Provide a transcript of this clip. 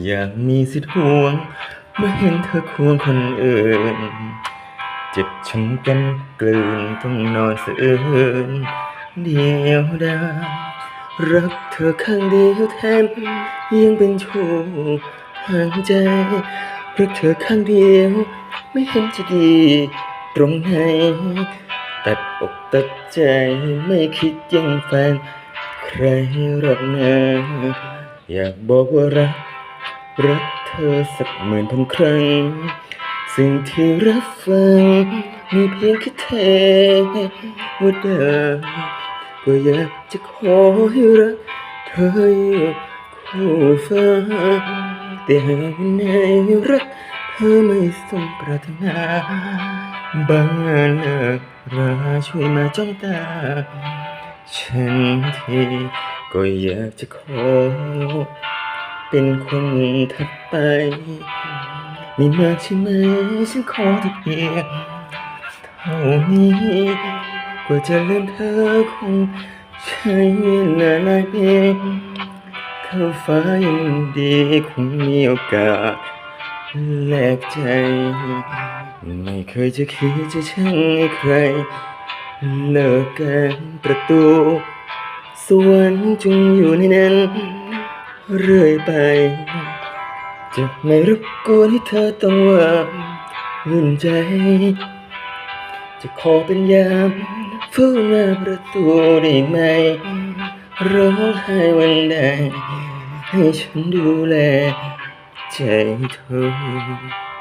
อยากมีสิทธิ์ห่วง เมื่อเห็นเธอควงคนอื่น เจ็บช้ำกันกลืนต้องนอนสะอื้นเดียวดายรักเธอข้างเดียวแทนยังเป็นชู้ห่างใจรักเธอข้างเดียว ไม่เห็นจะดีตรงไหนตัดอกตัดใจไม่คิดยังแฟน ใครรอกนะอยากบอกว่ารัก รักเธอสักหมื่นพันครั้ง สิ่งที่รับฟังมีเพียงแค่เธอว่าเดิมก็อยากจะขอให้รักเธออยู่คู่ฟ้าแต่หากวันไหนรักเธอไม่สมปรารถนาบางเลิกราช่วยมาจ้องตา ฉันทีก็อยากจะขอ เป็นคนถัดไป ไม่มากใช่ไหมฉันขอแต่เพียงเท่านี้ กว่าจะเลืมเธอคงใช้เวลาหลายปีเท่าฟ้ายังดีคงมีโอกาสแลกใจ ไม่เคยจะคิดจะช่างให้ใครเลิกกันประตู สวรรค์จงอยู่ในนั้น เรื่อยไป จะไม่รบกวนให้เธอต้องว่าวุ่นใจ จะขอเป็นยามเฝ้าหน้าประตูได้ไหมร้องไห้วันใดให้ฉันดูแลใจเธอ